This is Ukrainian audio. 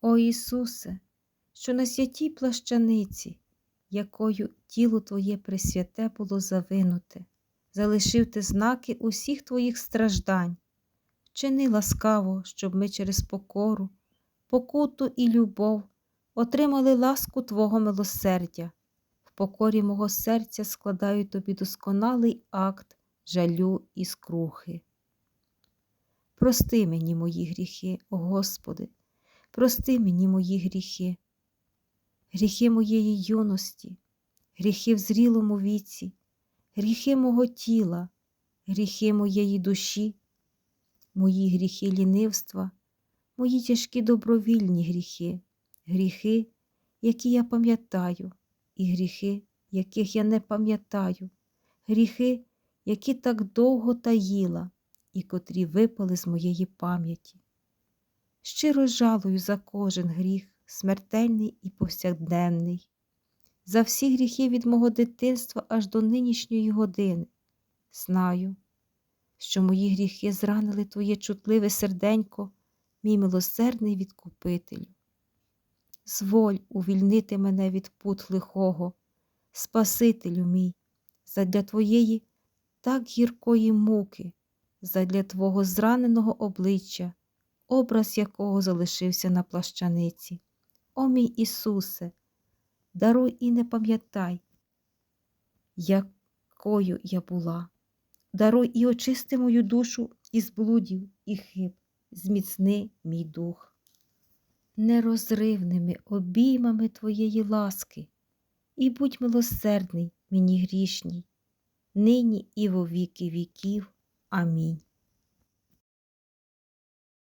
О Ісусе, що на святій плащаниці, якою тіло Твоє пресвяте було завинуте, залишив ти знаки усіх Твоїх страждань, вчини ласкаво, щоб ми через покору, покуту і любов отримали ласку Твого милосердя. В покорі мого серця складаю тобі досконалий акт жалю і скрухи. Прости мені мої гріхи, о Господи, прости мені мої гріхи, гріхи моєї юності, гріхи в зрілому віці, гріхи мого тіла, гріхи моєї душі, мої гріхи лінивства, мої тяжкі добровільні гріхи, гріхи, які я пам'ятаю, і гріхи, яких я не пам'ятаю, гріхи, які так довго таїла і котрі випали з моєї пам'яті. Щиро жалую за кожен гріх, смертельний і повсякденний, за всі гріхи від мого дитинства аж до нинішньої години. Знаю, що мої гріхи зранили Твоє чутливе серденько, мій милосердний відкупителю. Зволь увільнити мене від пут лихого, Спасителю мій, задля Твоєї так гіркої муки, задля Твого зраненого обличчя, образ якого залишився на плащаниці. О мій Ісусе, даруй і не пам'ятай, якою я була. Даруй і очисти мою душу із блудів і хиб, зміцни мій дух. Нерозривними обіймами Твоєї ласки, і будь милосердний мені грішній, нині і во віки віків. Амінь.